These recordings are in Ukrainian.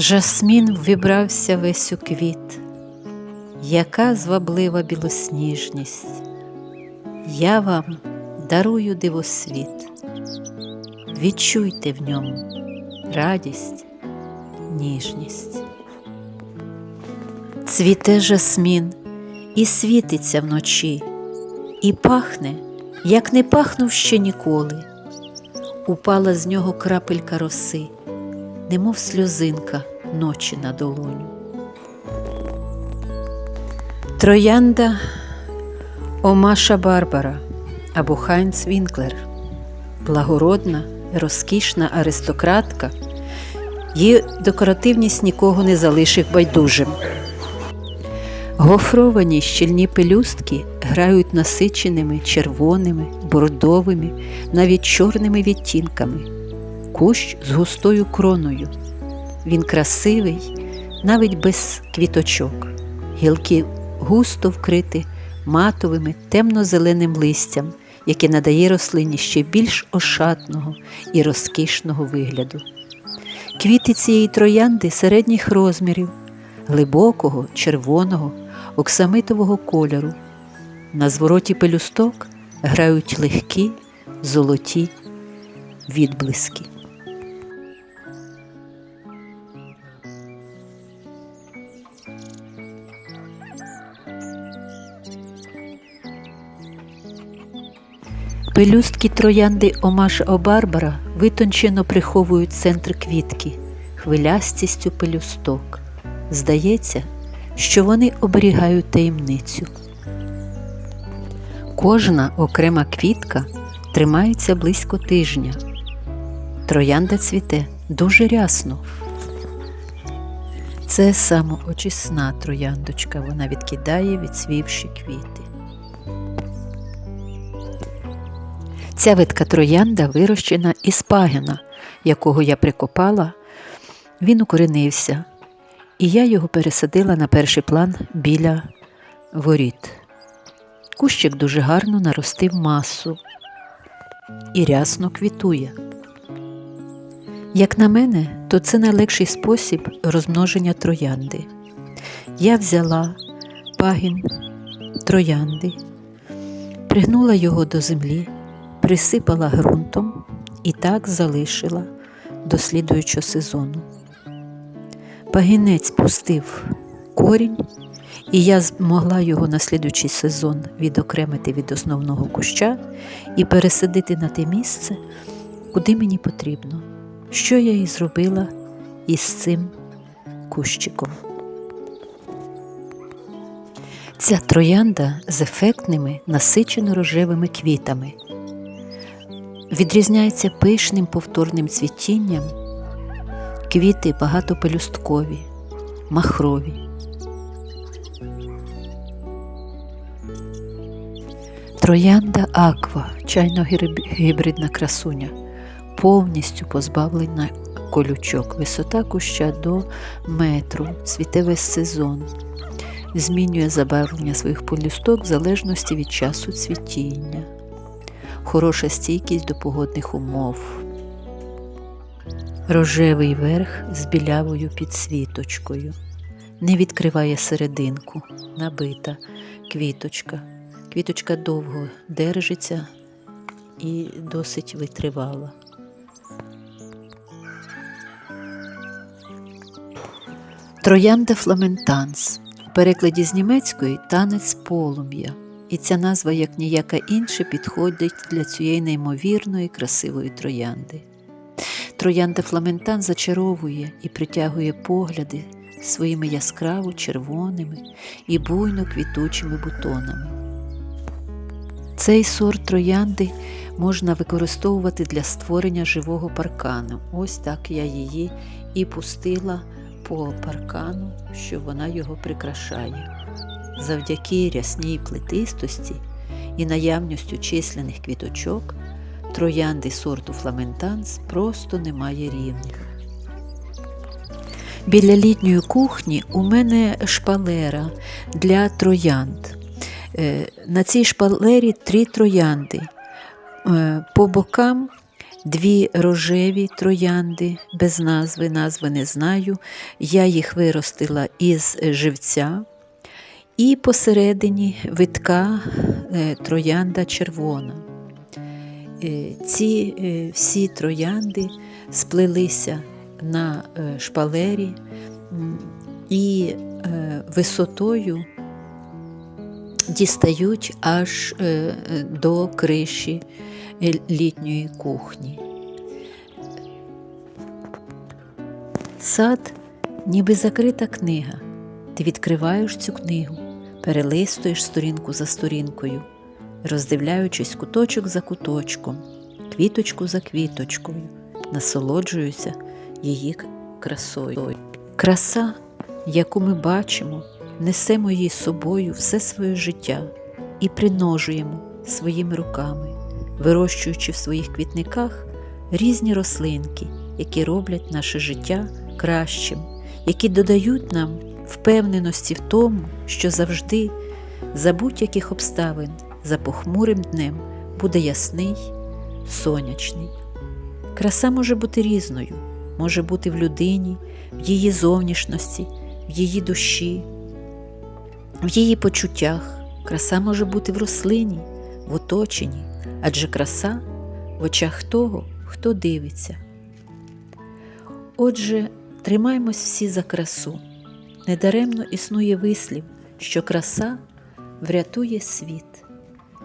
Жасмін вибрався весь у квіт, яка зваблива білосніжність. Я вам дарую дивосвіт, відчуйте в ньому радість, ніжність. Цвіте жасмін і світиться вночі, і пахне, як не пахнув ще ніколи. Упала з нього крапелька роси, немов сльозинка ночі на долоню. Троянда Омаша Барбара або Хайнц Вінклер, благородна, розкішна аристократка, її декоративність нікого не залишив байдужим. Гофровані щільні пелюстки грають насиченими червоними, бордовими, навіть чорними відтінками, кущ з густою кроною. Він красивий, навіть без квіточок, гілки густо вкриті матовими темно-зеленим листям, яке надає рослині ще більш ошатного і розкішного вигляду. Квіти цієї троянди середніх розмірів, глибокого, червоного, оксамитового кольору. На звороті пелюсток грають легкі, золоті відблиски. Пелюстки троянди Омаша Обарбара витончено приховують центр квітки, хвилястістю пелюсток. Здається, що вони оберігають таємницю. Кожна окрема квітка тримається близько тижня. Троянда цвіте дуже рясно. Це самоочисна трояндочка, вона відкидає відсвівші квіти. Ця видка троянда вирощена із пагіна, якого я прикопала, він укоренився, і я його пересадила на перший план біля воріт. Кущик дуже гарно наростив масу і рясно квітує. Як на мене, то це найлегший спосіб розмноження троянди. Я взяла пагін троянди, пригнула його до землі, присипала ґрунтом і так залишила до слідуючого сезону. Пагінець пустив корінь, і я змогла його на слідуючий сезон відокремити від основного куща і пересадити на те місце, куди мені потрібно, що я і зробила із цим кущиком. Ця троянда з ефектними насичено рожевими квітами. Відрізняється пишним повторним цвітінням, квіти багатопелюсткові, махрові. Троянда аква, чайно-гібридна красуня, повністю позбавлена колючок, висота куща до метру, цвіте весь сезон, змінює забарвлення своїх полюсток в залежності від часу цвітіння, хороша стійкість до погодних умов, рожевий верх з білявою підсвіточкою, не відкриває серединку, набита квіточка. Квіточка довго держиться і досить витривала. Троянда фламентанс. В перекладі з німецької танець полум'я, і ця назва, як ніяка інша, підходить для цієї неймовірної красивої троянди. Троянда фламентан зачаровує і притягує погляди своїми яскраво червоними і буйно квітучими бутонами. Цей сорт троянди можна використовувати для створення живого паркану. Ось так я її і пустила по паркану, що вона його прикрашає. Завдяки рясній плетистості і наявністю численних квіточок троянди сорту фламентанс просто немає рівних. Біля літньої кухні у мене шпалера для троянд. Е, На цій шпалері три троянди. Е, По бокам дві рожеві троянди без назви, назви не знаю. Я їх виростила із живця. І посередині витка е, троянда червона. Е, Ці е, всі троянди сплелися на шпалері і висотою дістають аж до криші літньої кухні. Сад ніби закрита книга. Ти відкриваєш цю книгу, перелистуєш сторінку за сторінкою, роздивляючись куточок за куточком, квіточку за квіточкою, насолоджуюся її красою. Краса, яку ми бачимо, несемо її з собою все своє життя і приножуємо своїми руками, вирощуючи в своїх квітниках різні рослинки, які роблять наше життя кращим, які додають нам впевненості в тому, що завжди, за будь-яких обставин, за похмурим днем буде ясний, сонячний. Краса може бути різною, може бути в людині, в її зовнішності, в її душі, в її почуттях. Краса може бути в рослині, в оточенні, адже краса в очах того, хто дивиться. Отже, тримаймось всі за красу. Недаремно існує вислів, що краса врятує світ.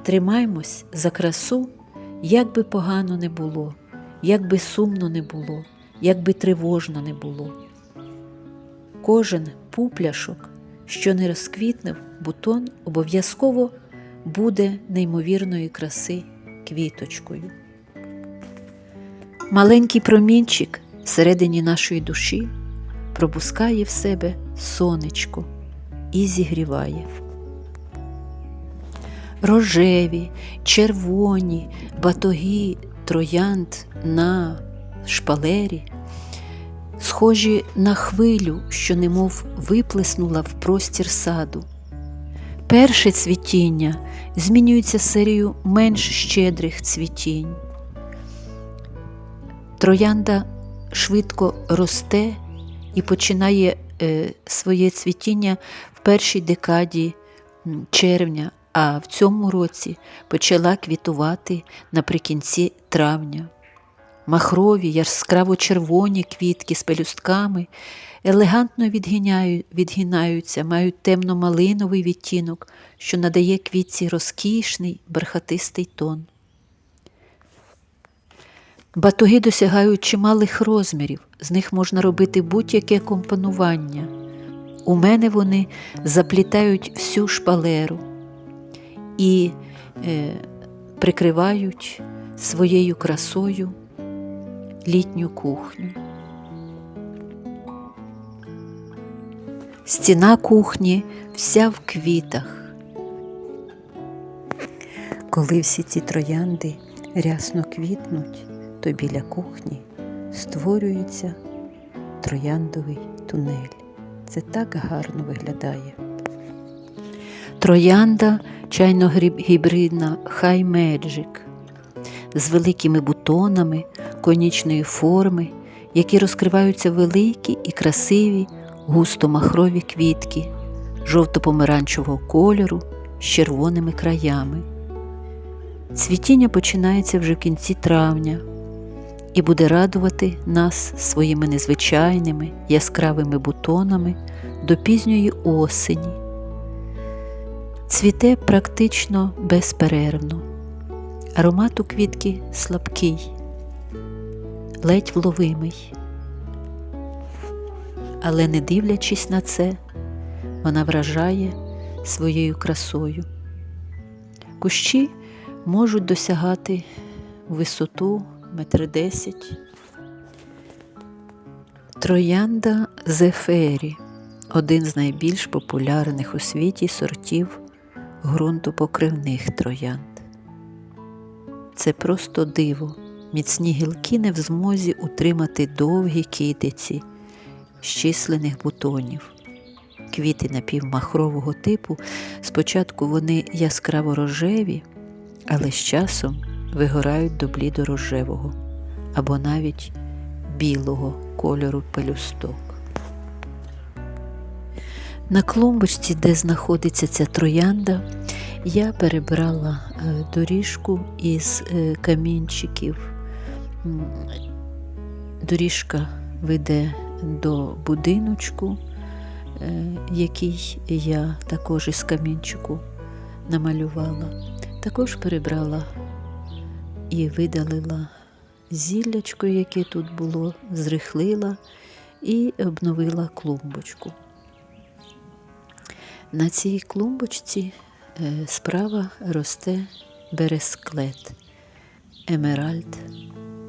Тримаймось за красу, як би погано не було, як би сумно не було, як би тривожно не було. Кожен пупляшок, що не розквітнув бутон, обов'язково буде неймовірної краси квіточкою. Маленький промінчик всередині нашої душі пропускає в себе сонечко і зігріває. Рожеві, червоні батоги троянд на шпалері, схожі на хвилю, що немов виплеснула в простір саду. Перше цвітіння змінюється серією менш щедрих цвітінь. Троянда швидко росте і починає е, своє цвітіння в першій декаді червня, а в цьому році почала квітувати наприкінці травня. Махрові, яскраво червоні квітки з пелюстками елегантно відгинаються, мають темно-малиновий відтінок, що надає квітці розкішний бархатистий тон. Батуги досягають чималих розмірів, з них можна робити будь-яке компонування. У мене вони заплітають всю шпалеру і е, прикривають своєю красою літню кухню. Стіна кухні вся в квітах. Коли всі ці троянди рясно квітнуть, то біля кухні створюється трояндовий тунель. Це так гарно виглядає. Троянда чайно-гібридна High Magic з великими бутонами конічної форми, які розкриваються великі і красиві густо-махрові квітки жовто-помаранчевого кольору з червоними краями. Цвітіння починається вже в кінці травня і буде радувати нас своїми незвичайними яскравими бутонами до пізньої осені. Цвіте практично безперервно. Аромат у квітки слабкий, ледь вловимий. Але не дивлячись на це, вона вражає своєю красою. Кущі можуть досягати висоту метр десять. Троянда Зефері один з найбільш популярних у світі сортів ґрунтопокривних троянд. Це просто диво. Міцні гілки не в змозі утримати довгі китиці з численних бутонів. Квіти напівмахрового типу, спочатку вони яскраво рожеві, але з часом вигорають до блідорожевого, або навіть білого кольору пелюсток. На клумбочці, де знаходиться ця троянда, я перебрала е, доріжку із е, камінчиків. Доріжка веде до будиночку, е, який я також із камінчику намалювала. Також перебрала і видалила зіллячко, яке тут було, зрихлила і обновила клумбочку. На цій клумбочці е, справа росте бересклет Емеральд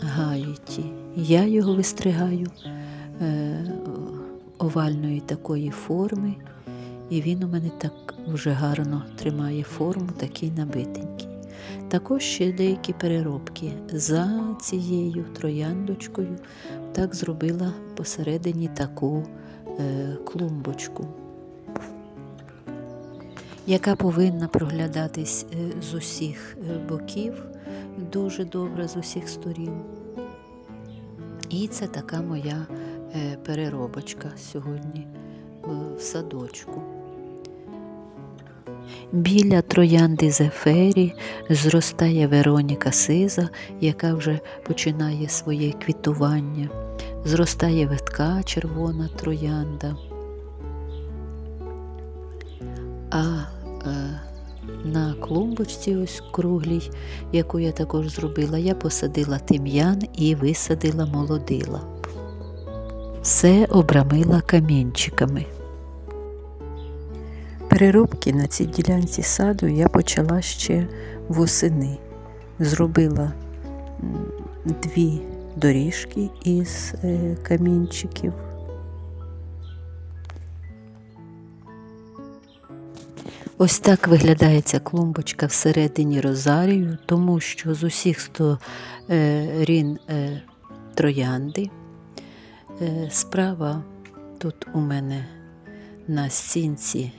Гаїті. Я його вистригаю е, овальної такої форми, і він у мене так вже гарно тримає форму, такий набитенький. Також ще деякі переробки за цією трояндочкою так зробила посередині таку е, клумбочку яка повинна проглядатись е, з усіх е, боків, дуже добре з усіх сторін. І це така моя е, переробочка сьогодні в садочку. Біля троянди Зефері зростає Вероніка Сиза, яка вже починає своє квітування. Зростає ветка червона троянда. А е, на клумбочці ось круглій, яку я також зробила, я посадила тим'ян і висадила молодила. Все обрамила камінчиками. Переробки на цій ділянці саду я почала ще восени. Зробила дві доріжки із е, камінчиків. Ось так виглядає ця клумбочка всередині розарію, тому що з усіх сторін е, троянди. Е, Справа тут у мене на стінці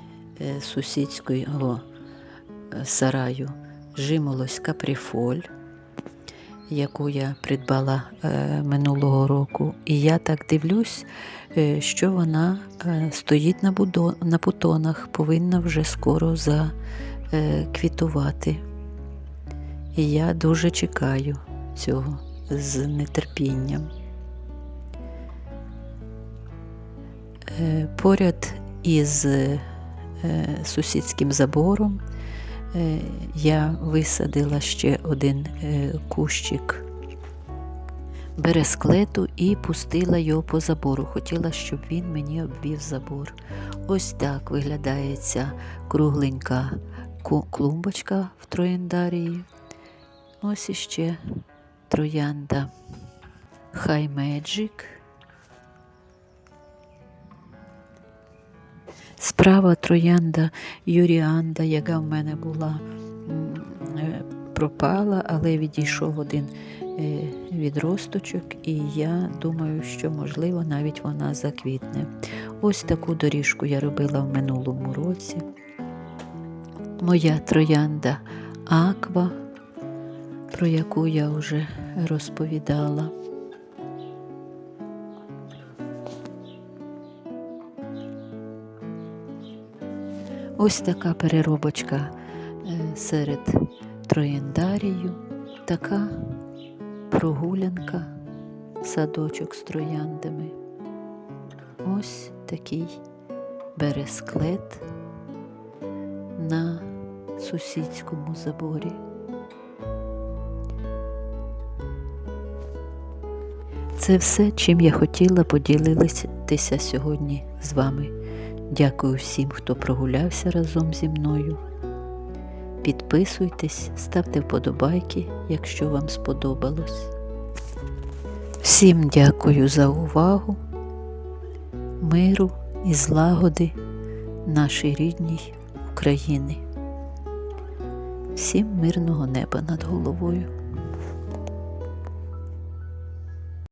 сусідського е, сараю жимолось каприфоль, яку я придбала е, минулого року. І я так дивлюсь, е, що вона е, стоїть на, будо, на бутонах, повинна вже скоро заквітувати. І я дуже чекаю цього з нетерпінням. Е, Поряд із е, сусідським забором е, я висадила ще один е, кущик бересклету і пустила його по забору. Хотіла, щоб він мені обвів забор. Ось так виглядає ця кругленька клумбочка в трояндарії. Ось іще троянда High Magic. Справа троянда Юріанда, яка в мене була, е, пропала, але відійшов один е, відросточок, і я думаю, що можливо навіть вона заквітне. Ось таку доріжку я робила в минулому році. Моя троянда Аква, про яку я вже розповідала. Ось така переробочка е, серед трояндарію, така прогулянка, садочок з трояндами. Ось такий бересклет на сусідському заборі. Це все, чим я хотіла поділитися сьогодні з вами. Дякую всім, хто прогулявся разом зі мною. Підписуйтесь, ставте вподобайки, якщо вам сподобалось. Всім дякую за увагу, миру і злагоди нашій рідній України. Всім мирного неба над головою.